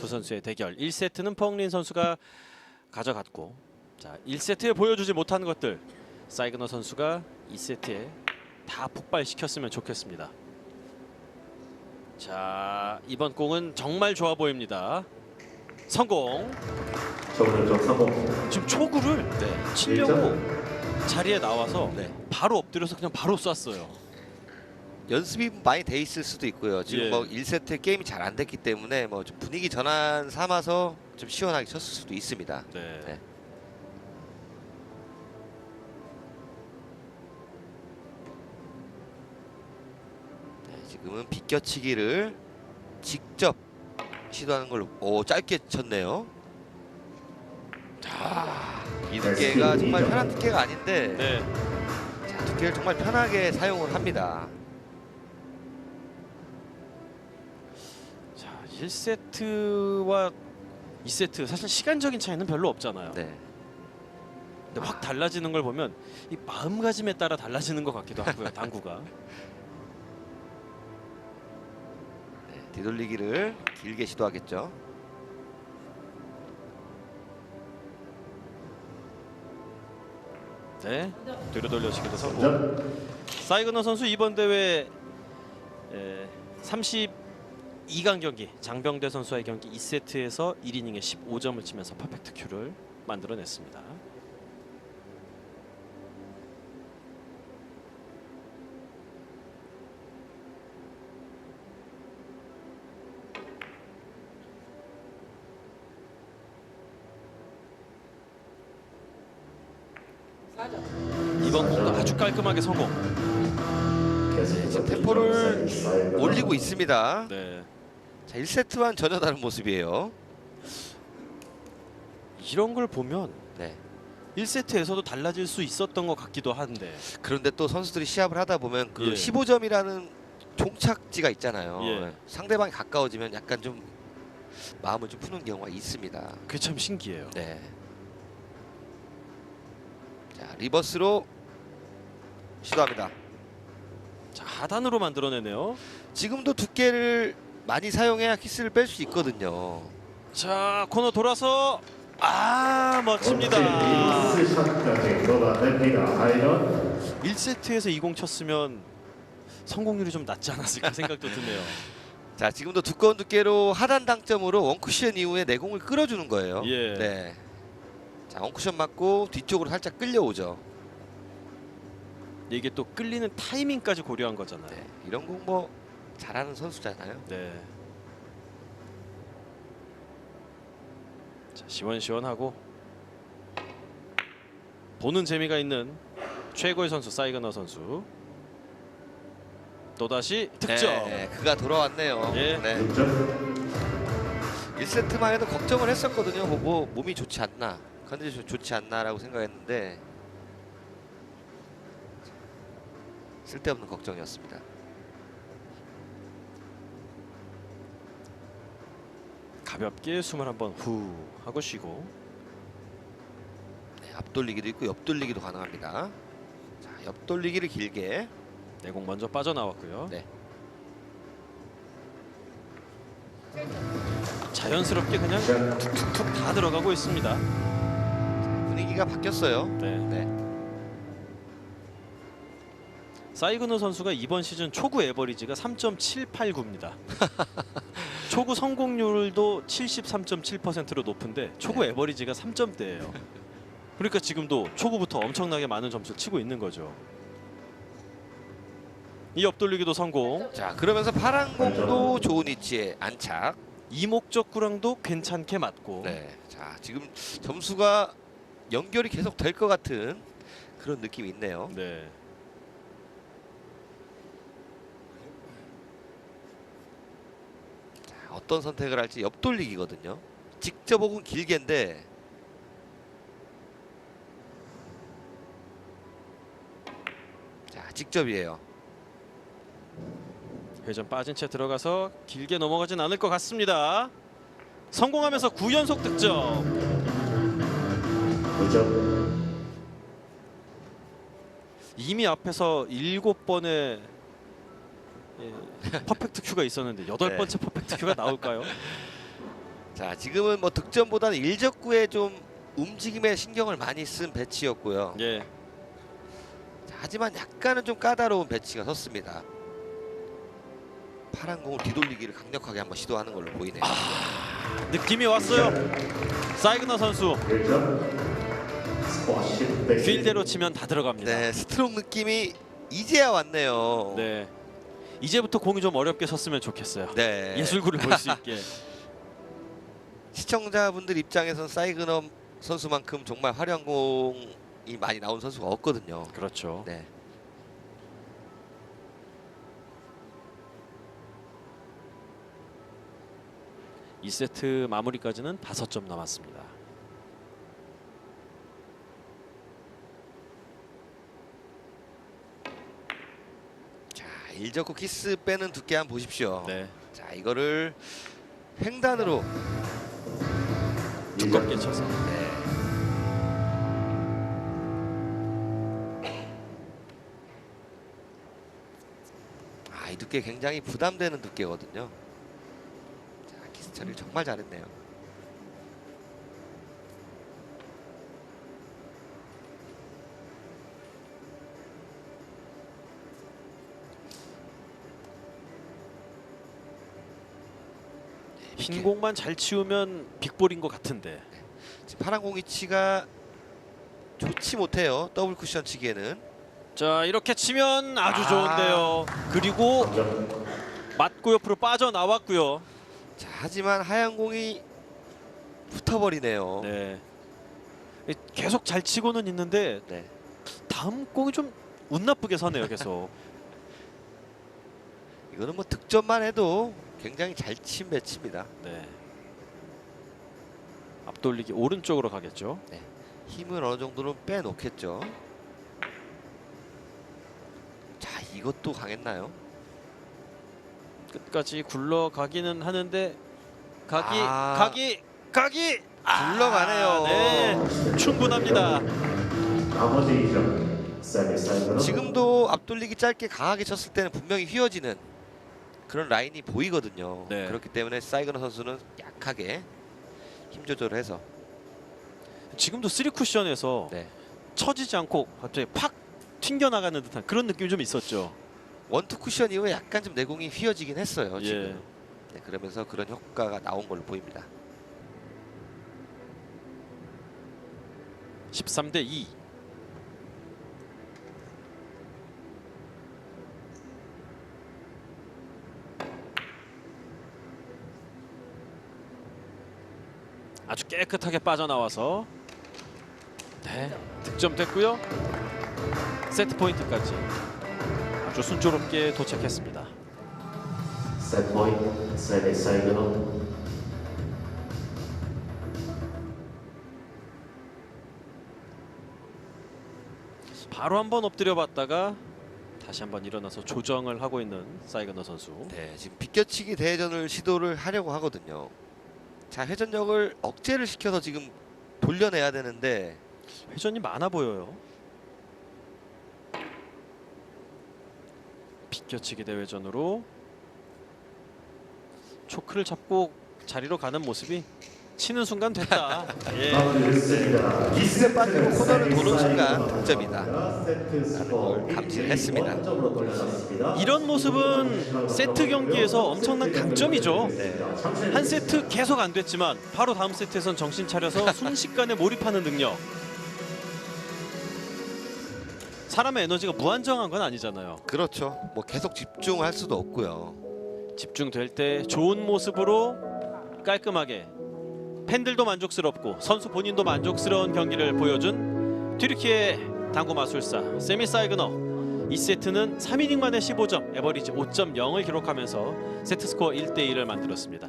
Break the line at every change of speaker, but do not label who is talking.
두 선수의 대결 1세트는 펑린 선수가 가져갔고 자 1세트에 보여주지 못한 것들 사이그너 선수가 2세트에 다 폭발시켰으면 좋겠습니다. 자 이번 공은 정말 좋아 보입니다. 성공.
저번에 좀 성공.
지금 초구를
네.
치려고 자리에 나와서
네.
바로 엎드려서 그냥 바로 쐈어요.
연습이 많이 돼 있을 수도 있고요. 지금
예.
뭐 1세트 게임이 잘 안 됐기 때문에 뭐 좀 분위기 전환 삼아서 좀 시원하게 쳤을 수도 있습니다.
네.
네. 네, 지금은 비껴치기를 직접 시도하는 걸로 오 짧게 쳤네요. 자, 이 두께가 정말 편한 두께가 아닌데
네.
자, 두께를 정말 편하게 사용을 합니다.
1세트와 2세트 사실 시간적인 차이는 별로 없잖아요.
네.
근데 확 달라지는 걸 보면 이 마음가짐에 따라 달라지는 것 같기도 하고요. 당구가.
네, 뒤돌리기를 길게 시도하겠죠.
네. 뒤로 돌려치기도 성공.
점.
사이그너 선수 이번 대회 에, 32강 경기 장병대 선수와의 경기 2세트에서 1이닝에 15점을 치면서 퍼펙트 큐를 만들어냈습니다. 이번 공도 아주 깔끔하게 성공.
계속해서
템포를 올리고 있습니다.
네.
자, 1세트와는 전혀 다른 모습이에요.
이런 걸 보면
네.
1세트에서도 달라질 수 있었던 것 같기도 한데
그런데 또 선수들이 시합을 하다 보면 그
예.
15점이라는 종착지가 있잖아요.
예.
상대방이 가까워지면 약간 좀 마음을 좀 푸는 경우가 있습니다.
그게 참 신기해요.
네. 자, 리버스로 시도합니다.
자 하단으로 만들어내네요.
지금도 두께를 많이 사용해야 키스를 뺄 수 있거든요.
자 코너 돌아서 아 멋집니다.
미스 샷까지 끌어냅니다. 아이런
1세트에서 20 쳤으면 성공률이 좀 낮지 않았을까 생각도 드네요.
자, 지금도 두꺼운 두께로 하단 당점으로 원쿠션 이후에 내공을 끌어주는 거예요.
예.
네. 자, 원쿠션 맞고 뒤쪽으로 살짝 끌려오죠.
이게 또 끌리는 타이밍까지 고려한 거잖아요.
네. 이런 공뭐 잘하는 선수잖아요.
네. 자 시원시원하고 보는 재미가 있는 최고의 선수 사이거너 선수. 또 다시 득점.
네, 그가 돌아왔네요.
예.
네.
6점.
1세트만 해도 걱정을 했었거든요. 뭐, 뭐 몸이 좋지 않나, 컨디션 좋지 않나라고 생각했는데 쓸데없는 걱정이었습니다.
가볍게 숨을 한번 후 하고 쉬고
네, 앞돌리기도 있고 옆돌리기도 가능합니다. 자, 옆돌리기를 길게
내공 먼저 빠져나왔고요.
네.
자연스럽게 그냥 툭툭툭 다 들어가고 있습니다.
분위기가 바뀌었어요.
네.
네.
사이그노 선수가 이번 시즌 초구 에버리지가 3.789입니다. 초구 성공률도 73.7%로 높은데 초구
네.
에버리지가 3점대예요. 그러니까 지금도 초구부터 엄청나게 많은 점수를 치고 있는 거죠. 이 옆돌리기도 성공.
자, 그러면서 파란 공도 좋은 위치에 안착.
이목적 구랑도 괜찮게 맞고.
네. 자, 지금 점수가 연결이 계속 될 것 같은 그런 느낌이 있네요.
네.
어떤 선택을 할지 옆돌리기거든요. 직접 혹은 길게인데 자, 직접이에요.
회전 빠진 채 들어가서 길게 넘어가진 않을 것 같습니다. 성공하면서 9연속 득점.
9점.
이미 앞에서 일곱 번의 예, 퍼펙트 큐가 있었는데 여덟
네.
번째 퍼펙트 큐가 나올까요?
자 지금은 뭐 득점보다는 일적구에 좀 움직임에 신경을 많이 쓴 배치였고요.
예.
자, 하지만 약간은 좀 까다로운 배치가 섰습니다. 파란 공을 뒤돌리기를 강력하게 한번 시도하는 걸로 보이네요.
느낌이 왔어요. 사이그너 선수
1점 스코어 10대 10.
필대로 치면 다 들어갑니다.
네, 스트로크 느낌이 이제야 왔네요.
네. 이제부터 공이 좀 어렵게 섰으면 좋겠어요.
네.
예술구를 볼 수 있게.
시청자분들 입장에선 사이그넘 선수만큼 정말 화려한 공이 많이 나온 선수가 없거든요.
그렇죠.
네.
이 세트 마무리까지는 5점 남았습니다.
자, 일적구 키스 빼는 두께 한번 보십시오.
네.
자, 이거를 횡단으로
두껍게 쳐서.
네. 아, 이 두께 굉장히 부담되는 두께거든요. 자, 키스 처리를 정말 잘했네요.
흰 공만 잘 치우면 빅볼인 것 같은데.
지금 파란 공 위치가 좋지 못해요. 더블 쿠션 치기에는.
자 이렇게 치면 아주
아.
좋은데요. 그리고
3점
맞고 옆으로 빠져 나왔고요.
자, 하지만 하얀 공이 붙어버리네요.
네. 계속 잘 치고는 있는데
네.
다음 공이 좀 운 나쁘게 서네요. 계속.
이거는 뭐 득점만 해도 굉장히 잘 친 배치입니다.
네. 앞돌리기 오른쪽으로 가겠죠.
힘을 어느 정도는 빼놓겠죠. 자, 이것도 강했나요?
끝까지 굴러가기는 하는데 가기
아.
가기 가기
굴러가네요.
아, 네 충분합니다.
나머지 2점 세미 사이드로
지금도 앞돌리기 짧게 강하게 쳤을 때는 분명히 휘어지는 그런 라인이 보이거든요.
네.
그렇기 때문에 사이그너 선수는 약하게 힘 조절을 해서
지금도 쓰리 쿠션에서
네.
처지지 않고 갑자기 팍 튕겨 나가는 듯한 그런 느낌이 좀 있었죠.
원투 쿠션 이후에 약간 좀 내공이 휘어지긴 했어요.
예.
지금. 네, 그러면서 그런 효과가 나온 걸로 보입니다.
13대 2. 아주 깨끗하게 빠져나와서 네 득점 됐고요. 세트 포인트까지 아주 순조롭게 도착했습니다.
세트 포인트 세미 사이드로
바로 한번 엎드려 봤다가 다시 한번 일어나서 조정을 하고 있는 사이그너 선수.
네, 지금 비껴치기 대전을 시도를 하려고 하거든요. 자, 회전력을 억제를 시켜서 지금 돌려내야 되는데
회전이 많아 보여요. 비껴치기 대회전으로 초크를 잡고 자리로 가는 모습이 치는 순간 됐다. 예.
기스에 빠지고 코너를 도는 순간 득점이다. 걸 감지를 했습니다.
1점으로 돌려놨습니다.
이런 모습은 세트 경기에서 엄청난 강점이죠. 한 세트 계속 안 됐지만 바로 다음 세트에선 정신 차려서 순식간에 몰입하는 능력. 사람의 에너지가 무한정한 건 아니잖아요.
그렇죠. 뭐 계속 집중할 수도 없고요.
집중될 때 좋은 모습으로 깔끔하게 팬들도 만족스럽고 선수 본인도 만족스러운 경기를 보여준 튀르키의 당구 마술사 세미 사이그너 2세트는 3이닝 만에 15점 에버리지 5.0을 기록하면서 세트 스코어 1대 1을 만들었습니다.